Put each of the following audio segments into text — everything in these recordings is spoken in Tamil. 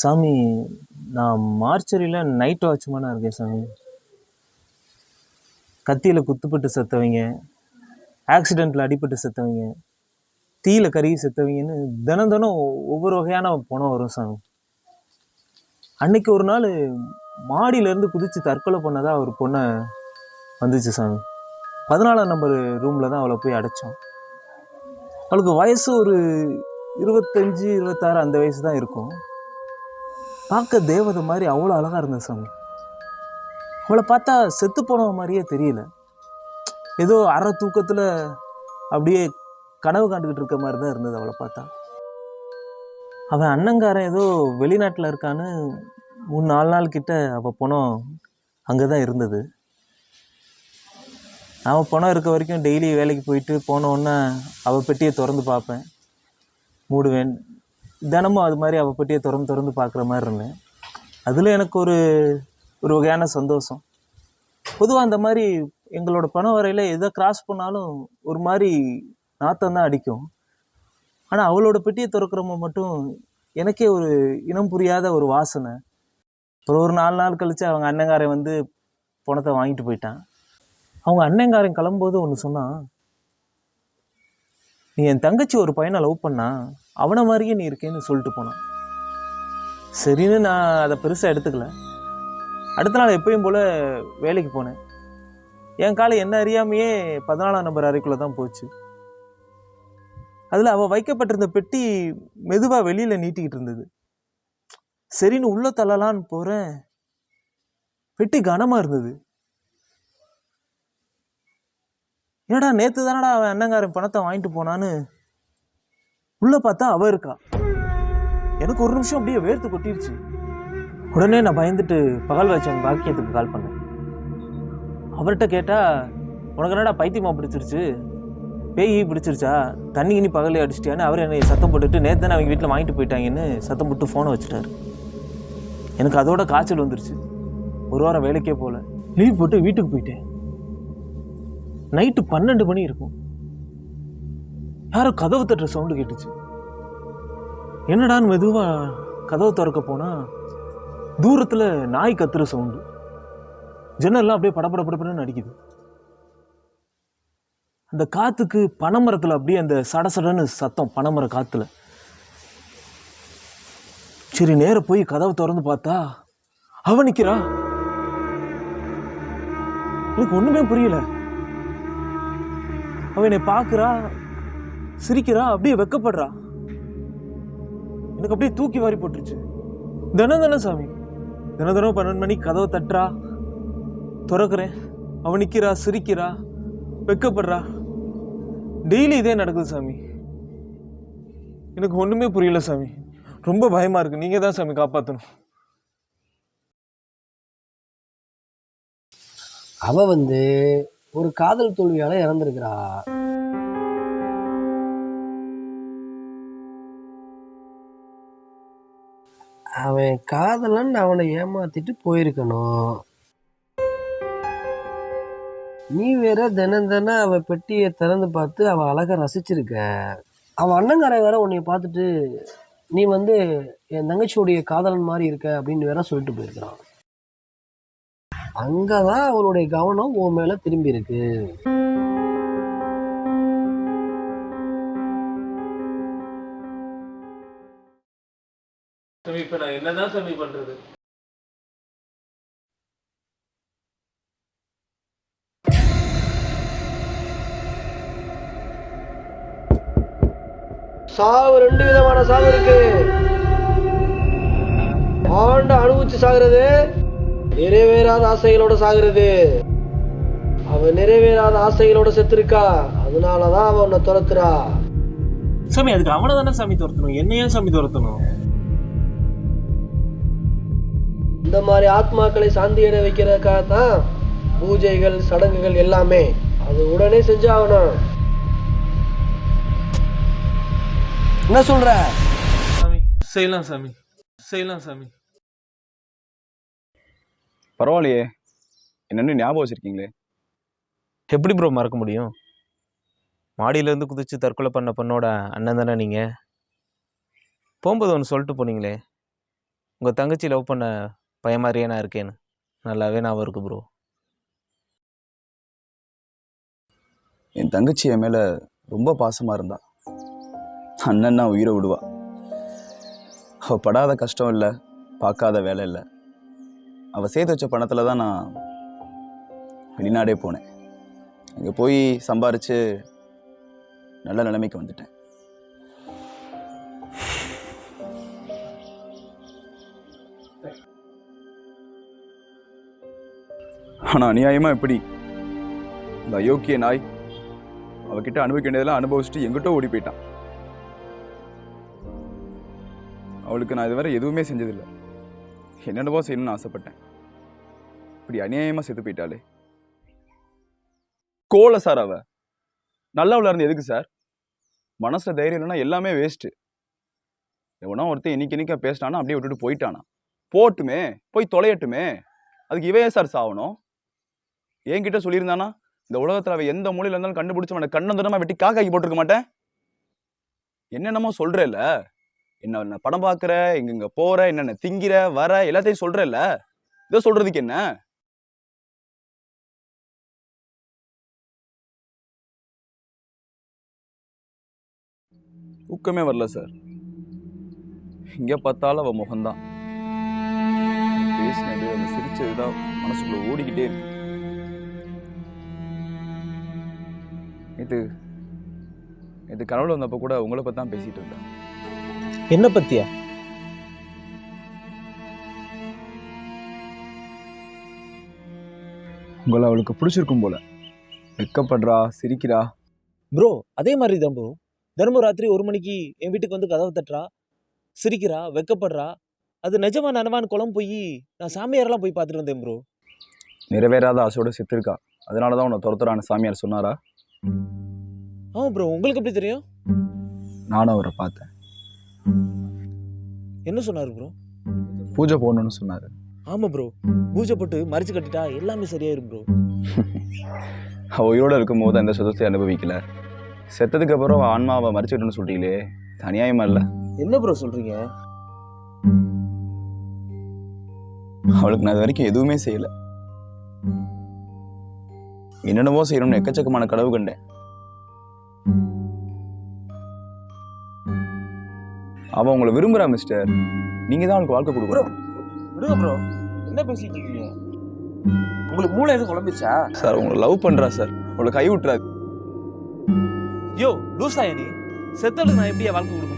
சாமி நான் மார்ச்சரியில் நைட் வாட்ச்மேனாக இருக்கேன் சாமி. கத்தியில் குத்துப்பட்டு செத்தவங்க ஆக்சிடெண்ட்டில் அடிபட்டு செத்தவங்க தீயில கருகி செத்தவங்கன்னு தினம் தினம் ஒவ்வொரு வகையான பணம் வரும் சாமி. அன்னைக்கு ஒரு நாள் மாடியிலேருந்து குதித்து தற்கொலை பண்ணதாக ஒரு பொண்ணை வந்துச்சு சாமி. பதினாலாம் நம்பர் ரூமில் தான் அவளை போய் அடைச்சோம். அவளுக்கு வயசு ஒரு இருபத்தஞ்சி இருபத்தாறு அந்த வயசு தான் இருக்கும். பார்க்க தேவதை மாதிரி அவ்வளோ அழகாக இருந்தது சாமி. அவளை பார்த்தா செத்து போனவ மாதிரியே தெரியல. ஏதோ அரை தூக்கத்தில் அப்படியே கனவு காண்டுக்கிட்டு இருக்க மாதிரி தான் இருந்தது அவளை பார்த்தா. அவன் அண்ணங்காரன் ஏதோ வெளிநாட்டில் இருக்கான்னு மூணு நாலு நாள் கிட்ட அவள் பணம் அங்கே தான் இருந்தது. அவன் பணம் இருக்க வரைக்கும் டெய்லி வேலைக்கு போயிட்டு போன அவள் பெட்டியை திறந்து பார்ப்பேன். மூடுவேன். தினமும் அது மாதிரி அவள் பெட்டியை திறந்து திறந்து பார்க்குற மாதிரி இருந்தேன். அதில் எனக்கு ஒரு ஒரு வகையான சந்தோஷம். பொதுவாக அந்த மாதிரி எங்களோட பணம் வரையில் எதை கிராஸ் பண்ணாலும் ஒரு மாதிரி நாத்தம் தான் அடிக்கும். ஆனால் அவளோட பெட்டியை திறக்கிறவங்க மட்டும் எனக்கே ஒரு இனம் புரியாத ஒரு வாசனை. அப்புறம் ஒரு நாலு நாள் கழித்து அவங்க அண்ணங்காரன் வந்து பணத்தை வாங்கிட்டு போயிட்டான். அவங்க அண்ணங்காரன் கிளம்பும்போது ஒன்று சொன்னான் நீ என் தங்கச்சி ஒரு பையனை லவ் பண்ணா அவனை மாதிரியே நீ இருக்கேன்னு சொல்லிட்டு போனான். சரின்னு நான் அதை பெருசாக எடுத்துக்கல. அடுத்த நாள் எப்பயும் போல் வேலைக்கு போனேன். என் காலை என்ன அறியாமையே பதினாலாம் நம்பர் அறைக்குள்ளே தான் போச்சு. அதில் அவள் வைக்கப்பட்டிருந்த பெட்டி மெதுவாக வெளியில் நீட்டிக்கிட்டு இருந்தது. சரின்னு உள்ள தள்ளலான்னு போகிறேன் பெட்டி கனமாக இருந்தது. என்னடா நேற்று தானடா அவன் அண்ணங்காரன் பணத்தை வாங்கிட்டு போனான்னு உள்ள பார்த்தா அவ இருக்கா. எனக்கு ஒரு நிமிஷம் அப்படியே வேர்த்து கொட்டிருச்சு. உடனே நான் பயந்துட்டு பகல் வச்சவன் பாக்கியத்துக்கு கால் பண்ணேன். அவர்கிட்ட கேட்டா உனக்கு என்னடா பைத்தியமா பிடிச்சிருச்சு? பேய் பிடிச்சிருச்சா? தண்ணி கிண்ணி பகலே அடிச்சிட்டியான்னு அவர் என்னை சத்தம் போட்டுட்டு நேற்று அவங்க வீட்டில் வாங்கிட்டு போயிட்டாங்கன்னு சத்தம் போட்டு ஃபோனை வச்சுட்டாரு. எனக்கு அதோட காய்ச்சல் வந்துருச்சு. ஒரு வாரம் வேலைக்கே போகல லீவ் போட்டு வீட்டுக்கு போயிட்டேன். நைட்டு பன்னெண்டு மணி இருக்கும். யாரோ கதவு தட்டுற சவுண்டு கேட்டுச்சு. என்னடான்னு மெதுவாக கதவு திறக்க போனால் தூரத்தில் நாய் கத்துற சவுண்டு ஜன்னல்லாம் அப்படியே படபட படப்படன்னு அடிக்குது. அந்த காற்றுக்கு பனைமரத்தில் அப்படியே அந்த சடசடன்னு சத்தம் பனைமர காற்றுல சரி நேர போய் கதவை திறந்து பார்த்தா அவ நிற்கிறா எனக்கு ஒன்றுமே புரியல. அவ என்னை பார்க்குறா சிரிக்கிறா அப்படியே வெக்கப்படுறா. எனக்கு அப்படியே தூக்கி வாரி போட்டுருச்சு. தினம் தினம் சாமி. தினம் தினம் பன்னெண்டு மணிக்கு கதவை தட்டுறா. திறக்கிறேன். அவன் நிற்கிறா சிரிக்கிறா வெக்கப்படுறா. டெய்லி இதே நடக்குது சாமி. எனக்கு ஒன்றுமே புரியல சாமி. ரொம்ப பயமாக இருக்குது நீங்கள் தான் சாமி காப்பாற்றணும் அவ வந்து ஒரு காதல் தோல்வியால இறந்துருக்கிறா. அவன் காதலன் அவனை ஏமாத்திட்டு போயிருக்கணும். நீ வேற தினம் தினம் அவ பெட்டியை திறந்து பார்த்து அவ அழகா ரசிச்சிருக்க. அவன் அண்ணங்காரன் வேற உன்னை பார்த்துட்டு நீ வந்து என் தங்கச்சியுடைய காதலன் மாதிரி இருக்க அப்படின்னு வேற சொல்லிட்டு போயிருக்கிறான். அங்கதான் அவளுடைய கவனம் உன் மேல திரும்பி இருக்கு. சாமி இப்போ நான் என்னதான் சாமி பண்றது? சாவு ரெண்டு விதமான சாவு இருக்கு. ஆண்ட அனுபவிச்சு சாகுறது நிறைவேறாத ஆசைகளோட சாகுறது. அவ நிறைவேறாத ஆசைகளோட செத்துருக்கா. அதனாலதான் அவ உன்னை துரத்துறா. சாமி அதுக்கு அவனை தானே சாமி துரத்தணும்? என்ன ஏன் சாமி துரத்தணும்? இந்த மாதிரி ஆத்மாக்களை சாந்தியடை வைக்கிறதுக்காக தான் பூஜைகள் சடங்குகள் எல்லாமே அது உடனே செஞ்சாகணும். என்ன சொல்ற? சாமி செய்யலாம் சாமி. செய்யலாம் சாமி. பரவாயில்லையே. என்னன்னு ஞாபகம் வச்சிருக்கீங்களே? எப்படி ப்ரோ மறக்க முடியும்? மாடியிலேருந்து குதிச்சு தற்கொலை பண்ண பொண்ணோட அண்ணன் தானே நீங்கள் போகும்போது ஒன்று சொல்லிட்டு போனீங்களே. உங்கள் தங்கச்சி லவ் பண்ண பையன் மாதிரியே நான் இருக்கேன்னு. நல்லாவே ஞாபகம் இருக்கு ப்ரோ என் தங்கச்சி என் மேலே ரொம்ப பாசமாக இருந்தா. அண்ணன்னா உயிரை விடுவா. அவள் படாத கஷ்டம் இல்லை பார்க்காத வேலை இல்லை. அவள் சேர்த்து வச்ச பணத்தில் தான் நான் வெளிநாடே போனேன். அங்கே போய் சம்பாரித்து நல்ல நிலைமைக்கு வந்துட்டேன். ஆனால் அநியாயமாக எப்படி? இந்த அயோக்கிய நாய் அவகிட்ட அனுபவிக்க வேண்டியதெல்லாம் அனுபவிச்சுட்டு எங்கிட்ட ஓடி போயிட்டான். அவளுக்கு நான் இதுவரை எதுவுமே செஞ்சதில்லை. என்னென்னவோ செய்யணும்னு ஆசைப்பட்டேன். இப்படி அநியாயமாக செத்து போயிட்டாளே. கோல சார் அவ. நல்லவளா இருந்து எதுக்கு சார்? மனசில் தைரியம் இல்லைன்னா எல்லாமே வேஸ்ட்டு எவனோ ஒருத்தன் இன்னைக்கு இன்னைக்கு பேசினானா அப்படியே விட்டுட்டு போயிட்டானா. போட்டுமே போய் தொலையட்டுமே. அதுக்கு இவையே சார் சாவணும்? என்கிட்ட சொல்லியிருந்தானா? இந்த உலகத்துல அவ எந்த மூலையில் இருந்தாலும் கண்டுபிடிச்சு அவனை கண்ணந்தனமாக வெட்டி காக்காக்கி போட்டிருக்க மாட்டேன். என்னென்னமோ சொல்கிறேல்ல என்ன என்ன படம் பார்க்குற எங்கெங்க போற என்னென்ன திங்கிற வர எல்லாத்தையும் சொல்கிறேல்ல இதை சொல்றதுக்கு என்ன? தூக்கமே வரல சார் எங்க பார்த்தாலும் அவ முகம்தான். பேசினது அந்த சிரிச்சதுதான் மனசுக்குள்ள ஓடிக்கிட்டே இருக்கு. இது இது கனவுல வந்தப்போ கூட உங்களை பத்தி தான் பேசிட்டு இருந்தேன். என்ன பத்தியா? உங்களை அவளுக்கு பிடிச்சிருக்கும் போல. வெக்கப்படுறா சிரிக்கிறா. ப்ரோ அதே மாதிரி தான் ப்ரோ. தினமும் ராத்திரி ஒரு மணிக்கு என் வீட்டுக்கு வந்து கதவை தட்டுறா சிரிக்கிறா வெக்கப்படுறா. அது நிஜமா நனவான்னு குளம் போய் நான் சாமியாரெல்லாம் போய் பார்த்துட்டு வந்தேன் ப்ரோ. நிறைவேறாத ஆசையோட செத்துருக்கா. அதனால தான் உன்னை துரத்துறான்னு சாமியார் சொன்னாரா? ஆமாம் ப்ரோ உங்களுக்கு எப்படி தெரியும்? நானும் அவரை பார்த்தேன். என்ன சொன்னார் ப்ரோ பூஜை போடணும்னு சொன்னாரு. ஆமாம் ப்ரோ பூஜை போட்டு மறிச்சு கட்டிட்டா எல்லாமே சரியாயிரும் ப்ரோ அவ உயிரோட இருக்கும்போது அந்த சுதத்தை அனுபவிக்கல. செத்ததுக்கு அப்புறம் ஆன்மாவை மறிச்சுட்டுன்னு சொல்றீங்களே இது அநியாயமா இல்லை? என்ன ப்ரோ சொல்றீங்க? அவளுக்கு நான் இது வரைக்கும் எதுவுமே செய்யல. என்னென்னவோ செய்யணும்னு எக்கச்சக்கமான கனவு கண்டேன். அவ உங்களை விரும்புறா மிஸ்டர் நீங்க தான் அவளுக்கு வாழ்க்கை கொடுக்கணும். விடுங்க ப்ரோ. என்ன பேசிட்டு இருக்கீங்க? உங்களுக்கு மூளை எதுவும் குழம்பிச்சா சார் உங்களை லவ் பண்றா சார். அவளை கை விட்டுறாது யோ லூசா நீ? செத்தலுக்கு நான் எப்படியா வாழ்க்கை கொடுக்க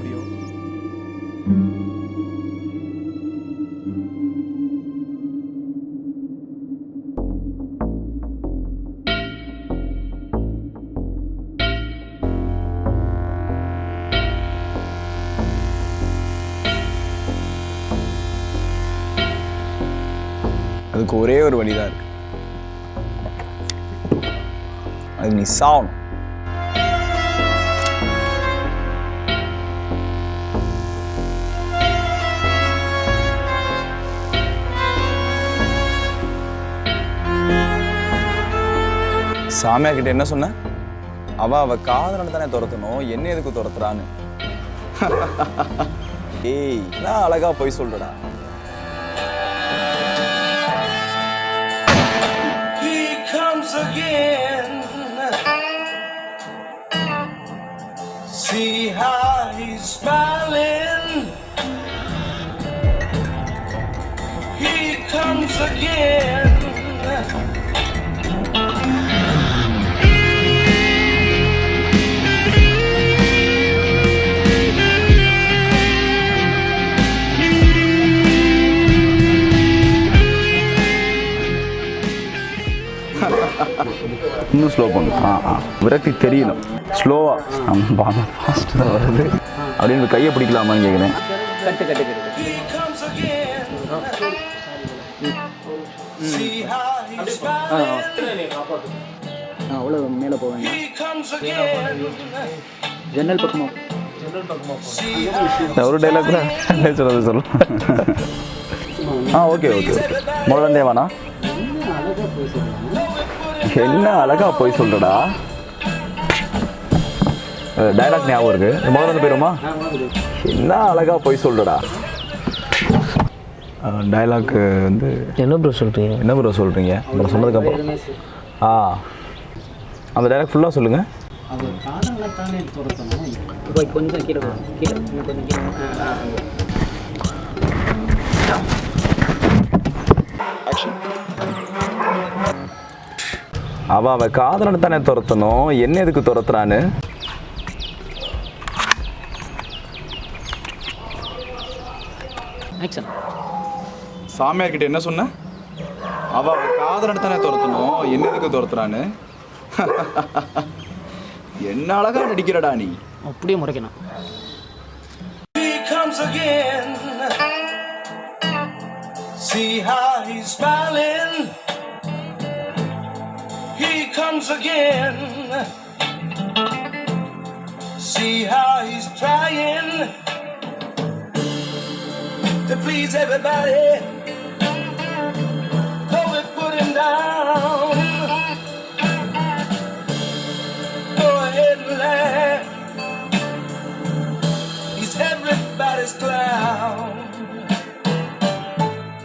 அதுக்கு ஒரே ஒரு வழிதான் இருக்கு. அது நீ சாவணும். சாமியா கிட்ட என்ன சொன்ன? அவ அவ காதலனை தானே துரத்தணும். என்ன எதுக்கு துரத்துறான்னு? ஏய் நான் அழகா போய் சொல்றடா. Again. See how he's smiling. He comes again. இன்னும் ஸ்லோ பண்ணும் ஆ ஆ. விரக்தி தெரியணும். ஸ்லோவாக நம்ம ஃபாஸ்ட்டு தான் வருது. அப்படின்னு கையை பிடிக்கலாமான்னு கேட்குறேன். அவ்வளோ மேலே again. ஜன்னல் பக்கமாக ஒரு டைலாக் கூட சொல்லுறது சொல்லு. ஆ ஓகே ஓகே ஓகே முதல்ல தேவானா என்ன அழகா போய் சொல்றடா? டைலாக் ஞாபகம் இருக்கு. முதல்ல இருந்து போயிருமா என்ன அழகா போய் சொல்றடா? டயலாக்கு வந்து என்ன ப்ரோ சொல்கிறீங்க என்ன ப்ரோ சொல்கிறீங்க அப்புறம். சொன்னதுக்கப்புறம் ஆ. அந்த டைலாக் ஃபுல்லாக சொல்லுங்கள் அது காதலை தானே துரத்தணும் போய் கொஞ்சம் கீழே போ. கீழே இன்னும் கொஞ்சம் கீழே அவள் அவள் காதலனை தானே துரத்தணும்? என்ன எதுக்கு துரத்துறான்னு? ஆக்ஷன் சாமியார் கிட்ட என்ன சொன்ன? அவ அவ காதலனை தானே துரத்தணும். என்ன எதுக்கு துரத்துறான்னு? என்ன அழகா நடிக்கிறடா நீ. அப்படியே முறைக்கணும். See how he's smiling. Comes again. See how he's trying to please everybody.